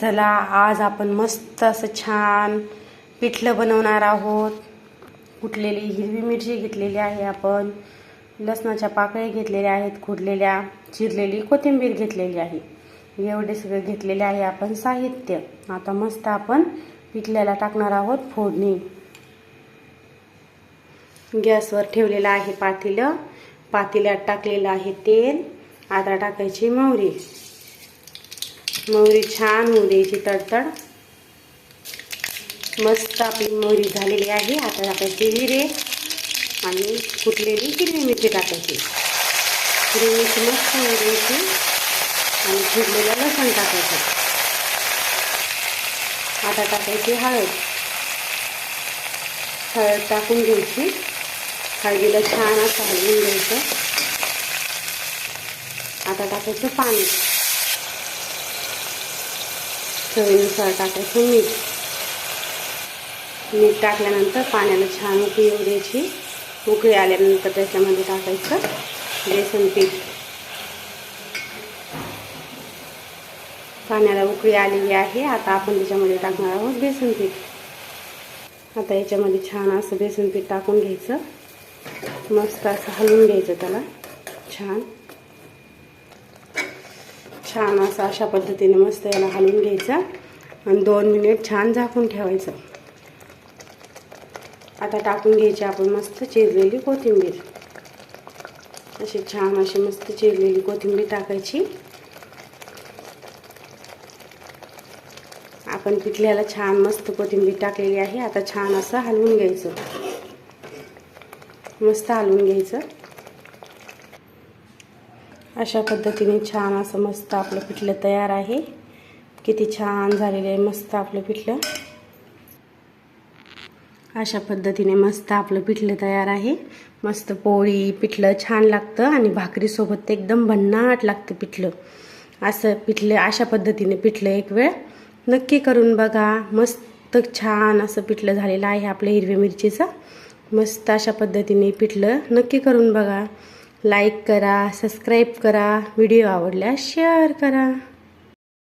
चला आज आपण मस्त असं छान पिठलं बनवणार आहोत. कुटलेली हिरवी मिरची घेतलेली आहे आपण लसणाच्या पाकळ्या घेतलेल्या आहेत खुडलेल्या चिरलेली कोथिंबीर घेतलेली आहे. एवढे सगळं घेतलेले आहे आपण साहित्य. आता मस्त आपण पिठल्याला टाकणार आहोत फोडणी. गॅसवर ठेवलेलं आहे पातेलं. पातेल्यात टाकलेलं आहे तेल. आता टाकायची मोहरी. मोहरी छान होऊ द्यायची तडतड. मस्त आपली मोहरी झालेली आहे. आता टाकायची जिरे आणि कुटलेली हिरवी मिरची टाकायची. हिरवी मिरची मस्त होऊ द्यायची आणि फुटलेलं लसण टाकायचं. आता टाकायची हळद. हळद टाकून घ्यायची. हळदीला छान असं हलवून घ्यायचं. आता टाकायचं पाणी. चवीनुसार टाकायचं मीठ. मीठ टाकल्यानंतर पाण्याला छान उकळी येऊ द्यायची. उकळी आल्यानंतर त्याच्यामध्ये टाकायचं बेसन पीठ. पाण्याला उकळी आलेली आहे. आता आपण त्याच्यामध्ये टाकणार आहोत बेसन पीठ. आता याच्यामध्ये छान असं बेसन पीठ टाकून घ्यायचं. मस्त असं हलवून घ्यायचं त्याला. छान. छान असं अशा पद्धतीने मस्त याला हलवून घ्यायचं. आणि दोन मिनिट छान झाकून ठेवायचं. आता टाकून घ्यायची आपण मस्त चिरलेली कोथिंबीर. अशी छान अशी मस्त चिरलेली कोथिंबीर टाकायची. आपण पिठल्याला छान मस्त कोथिंबीर टाकलेली आहे. आता छान असं हलवून घ्यायचं. मस्त हलवून घ्यायचं. अशा पद्धतीने छान असं मस्त आपलं पिठलं तयार आहे. किती छान झालेलं आहे मस्त आपलं पिठलं. अशा पद्धतीने मस्त आपलं पिठलं तयार आहे. मस्त पोळी पिठलं छान लागतं आणि भाकरीसोबत ते एकदम भन्नाट लागतं पिठलं. असं पिठलं अशा पद्धतीने पिठलं एक वेळ नक्की करून बघा. मस्त छान असं पिठलं झालेलं आहे आपलं हिरव्या मिरचीचं. मस्त अशा पद्धतीने पिठलं नक्की करून बघा. लाईक करा सबस्क्राईब करा व्हिडिओ आवडल्यास शेअर करा.